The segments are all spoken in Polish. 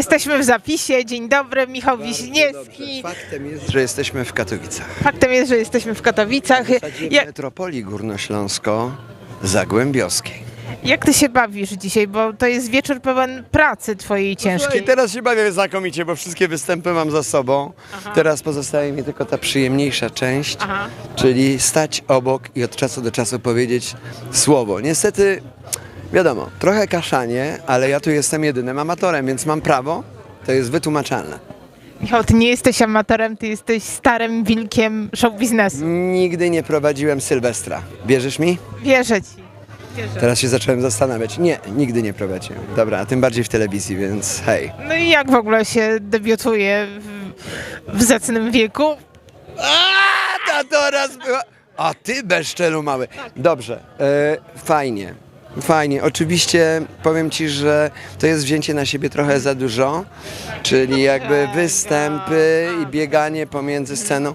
Jesteśmy w zapisie. Dzień dobry, Michał Wiśniewski. Faktem jest, że jesteśmy w Katowicach. Faktem jest, że jesteśmy w Katowicach. W Jak, metropolii górnośląsko-zagłębiowskiej. jak ty się bawisz dzisiaj? Bo to jest wieczór pełen pracy twojej I ciężkiej. teraz się bawię znakomicie, bo wszystkie występy mam za sobą. Teraz pozostaje mi tylko ta przyjemniejsza część, Aha. czyli stać obok i od czasu do czasu powiedzieć słowo. Niestety, wiadomo, trochę kaszanie, ale ja tu jestem jedynym amatorem, więc mam prawo. To jest wytłumaczalne. Michał, ty nie jesteś amatorem, ty jesteś starym wilkiem show biznesu. Nigdy nie prowadziłem Sylwestra. Wierzysz mi? Wierzę ci. Wierzę. Teraz się zacząłem zastanawiać. Nie, nigdy nie prowadziłem. Dobra, a tym bardziej w telewizji, więc hej. No i jak w ogóle się debiutuje w, w zacnym wieku? A, ta teraz była... A ty bezczelu mały. Dobrze, e, fajnie. Fajnie. Oczywiście powiem ci, że to jest wzięcie na siebie trochę za dużo, czyli jakby występy i bieganie pomiędzy sceną.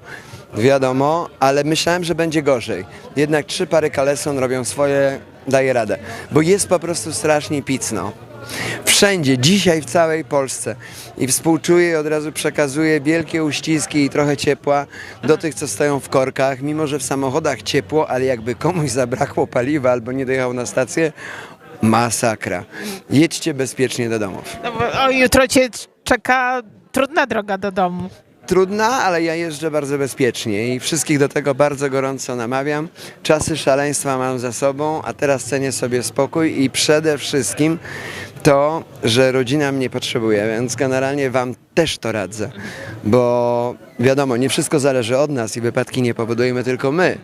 Wiadomo, ale myślałem, że będzie gorzej. Jednak trzy pary kaleson robią swoje, daje radę. Bo jest po prostu strasznie picno. Wszędzie, dzisiaj w całej Polsce. I współczuję i od razu przekazuję wielkie uściski i trochę ciepła do tych, co stoją w korkach. Mimo, że w samochodach ciepło, ale jakby komuś zabrakło paliwa albo nie dojechał na stację, masakra. Jedźcie bezpiecznie do domów. No bo o, jutro cię czeka trudna droga do domu. Trudna, ale ja jeżdżę bardzo bezpiecznie i wszystkich do tego bardzo gorąco namawiam. Czasy szaleństwa mam za sobą, a teraz cenię sobie spokój i przede wszystkim to, że rodzina mnie potrzebuje, więc generalnie Wam też to radzę, bo wiadomo, nie wszystko zależy od nas i wypadki nie powodujemy tylko my,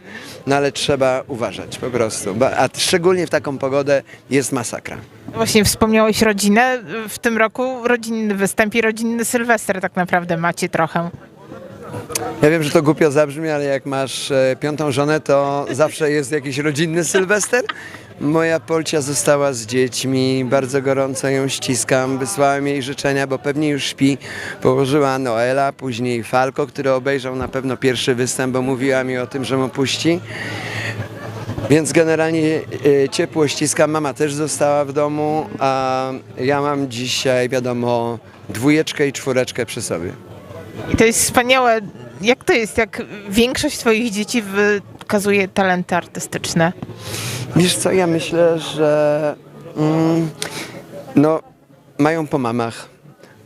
no ale trzeba uważać po prostu, a szczególnie w taką pogodę jest masakra. Właśnie wspomniałeś rodzinę. W tym roku rodzinny występ i rodzinny Sylwester tak naprawdę macie trochę. Ja wiem, że to głupio zabrzmi, ale jak masz e, piątą żonę, to zawsze jest jakiś rodzinny Sylwester. Moja Polcia została z dziećmi, bardzo gorąco ją ściskam, wysłałem jej życzenia, bo pewnie już śpi. Położyła Noela, później Falko, który obejrzał na pewno pierwszy występ, bo mówiła mi o tym, że mu puści. Więc generalnie e, ciepło ściskam. Mama też została w domu, a ja mam dzisiaj, wiadomo, dwójeczkę i czwóreczkę przy sobie. I to jest wspaniałe. Jak to jest, jak większość twoich dzieci wykazuje talenty artystyczne? Wiesz co, ja myślę, że mm, no, mają po mamach.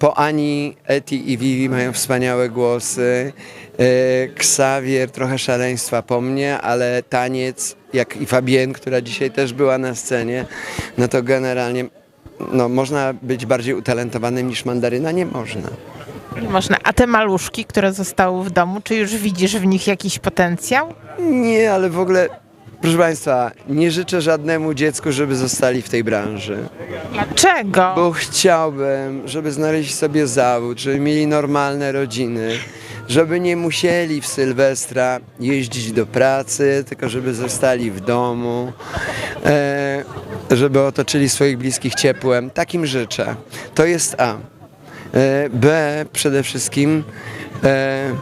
Po Ani, Eti i Vivi mają wspaniałe głosy. E, Xavier trochę szaleństwa po mnie, ale taniec, jak i Fabienne, która dzisiaj też była na scenie, no to generalnie no, można być bardziej utalentowanym niż mandaryna? Nie można. Nie można. A te maluszki, które zostały w domu, czy już widzisz w nich jakiś potencjał? Nie, ale w ogóle, proszę Państwa, nie życzę żadnemu dziecku, żeby zostali w tej branży. Dlaczego? Bo chciałbym, żeby znaleźli sobie zawód, żeby mieli normalne rodziny, żeby nie musieli w Sylwestra jeździć do pracy, tylko żeby zostali w domu, e, żeby otoczyli swoich bliskich ciepłem. Takim życzę. To jest A. E, B przede wszystkim e,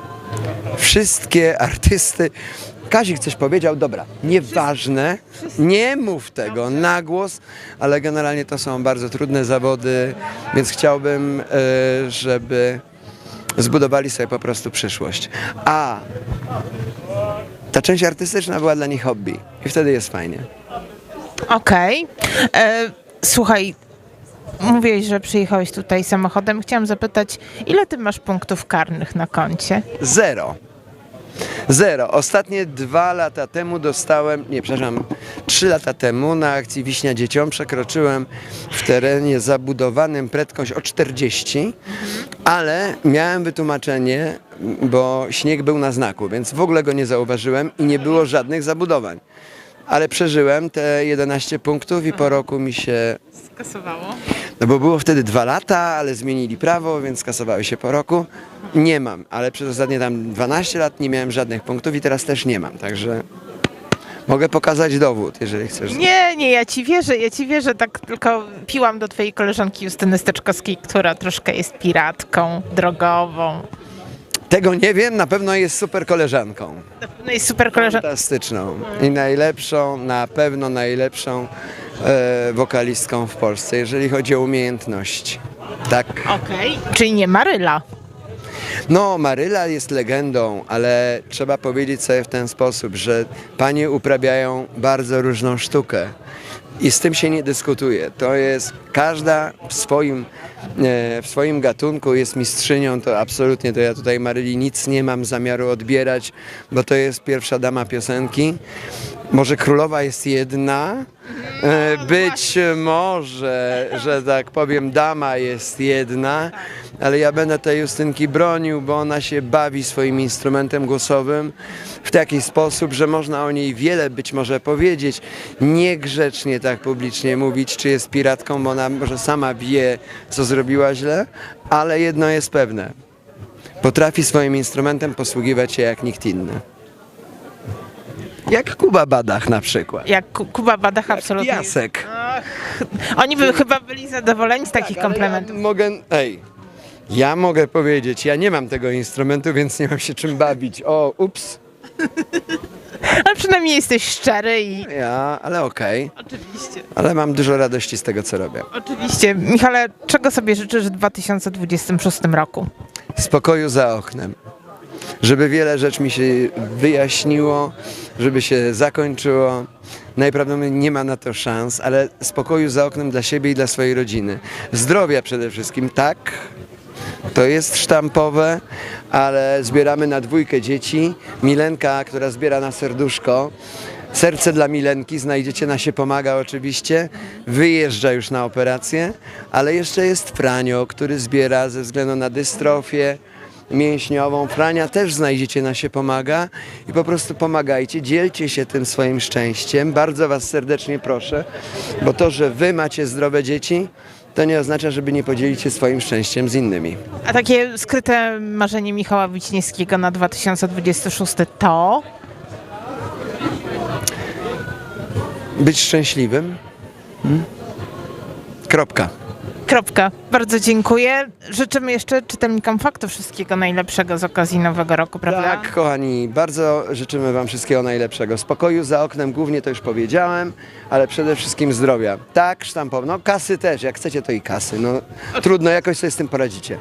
wszystkie artysty. Kazik coś powiedział, dobra, nieważne, nie mów tego na głos, ale generalnie to są bardzo trudne zawody, więc chciałbym, e, żeby zbudowali sobie po prostu przyszłość. A ta część artystyczna była dla nich hobby i wtedy jest fajnie. Okej. E, Słuchaj, mówiłeś, że przyjechałeś tutaj samochodem. Chciałam zapytać, ile ty masz punktów karnych na koncie? Zero. Zero. Ostatnie dwa lata temu dostałem, nie, przepraszam, trzy lata temu na akcji Wiśnia Dzieciom przekroczyłem w terenie zabudowanym prędkość o 40, ale miałem wytłumaczenie, bo śnieg był na znaku, więc w ogóle go nie zauważyłem i nie było żadnych zabudowań. Ale przeżyłem te 11 punktów i po roku mi się Skasowało. No bo było wtedy dwa lata, ale zmienili prawo, więc kasowały się po roku. Nie mam, ale przez ostatnie tam 12 lat nie miałem żadnych punktów i teraz też nie mam, także mogę pokazać dowód, jeżeli chcesz. Nie, nie, ja ci wierzę, ja ci wierzę, tak tylko piłam do twojej koleżanki Justyny Steczkowskiej, która troszkę jest piratką drogową. Tego nie wiem, na pewno jest super koleżanką. No jest super koleżanka. Fantastyczną i najlepszą, na pewno najlepszą wokalistką w Polsce, jeżeli chodzi o umiejętności. Tak. Okej. Czyli nie Maryla. No, Maryla jest legendą, ale trzeba powiedzieć sobie w ten sposób, że panie uprawiają bardzo różną sztukę. I z tym się nie dyskutuje. To jest każda w swoim, e, w swoim gatunku jest mistrzynią, to absolutnie to ja tutaj Maryli nic nie mam zamiaru odbierać, bo to jest pierwsza dama piosenki. Może królowa jest jedna, e, być może, że tak powiem, dama jest jedna, ale ja będę tej Justynki bronił, bo ona się bawi swoim instrumentem głosowym w taki sposób, że można o niej wiele być może powiedzieć, niegrzecznie tak publicznie mówić, czy jest piratką, bo ona może sama wie, co zrobiła źle, ale jedno jest pewne. Potrafi swoim instrumentem posługiwać się jak nikt inny. Jak Kuba Badach na przykład. Jak Ku- Kuba Badach absolutnie. Piasek. Ach, oni by chyba byli zadowoleni z takich Ale komplementów. Ja mogę, ej, ja mogę powiedzieć, ja nie mam tego instrumentu, więc nie mam się czym bawić. O, ups. Ale przynajmniej jesteś szczery i... Ja, ale okej. Oczywiście. Ale mam dużo radości z tego, co robię. Oczywiście. Michale, czego sobie życzysz w 2026 roku? Spokoju za oknem. Żeby wiele rzeczy mi się wyjaśniło, żeby się zakończyło. Najprawdopodobniej nie ma na to szans, ale spokoju za oknem dla siebie i dla swojej rodziny. Zdrowia przede wszystkim, tak. To jest sztampowe, ale zbieramy na dwójkę dzieci. Milenka, która zbiera na serduszko. Serce dla Milenki, znajdziecie na się pomaga oczywiście. Wyjeżdża już na operację, ale jeszcze jest Franio, który zbiera ze względu na dystrofię mięśniową. Frania też znajdziecie na się pomaga i po prostu pomagajcie, dzielcie się tym swoim szczęściem. Bardzo Was serdecznie proszę, bo to, że Wy macie zdrowe dzieci, to nie oznacza, żeby nie podzielić się swoim szczęściem z innymi. A takie skryte marzenie Michała Wiśniewskiego na 2026 to... Być szczęśliwym. Hmm? Kropka. Kropka. Bardzo dziękuję. Życzymy jeszcze czytelnikom faktu wszystkiego najlepszego z okazji Nowego Roku, prawda? Tak, kochani, bardzo życzymy Wam wszystkiego najlepszego. Spokoju za oknem głównie to już powiedziałem, ale przede wszystkim zdrowia. Tak, sztampowno, kasy też, jak chcecie to i kasy. No, trudno, jakoś sobie z tym poradzicie.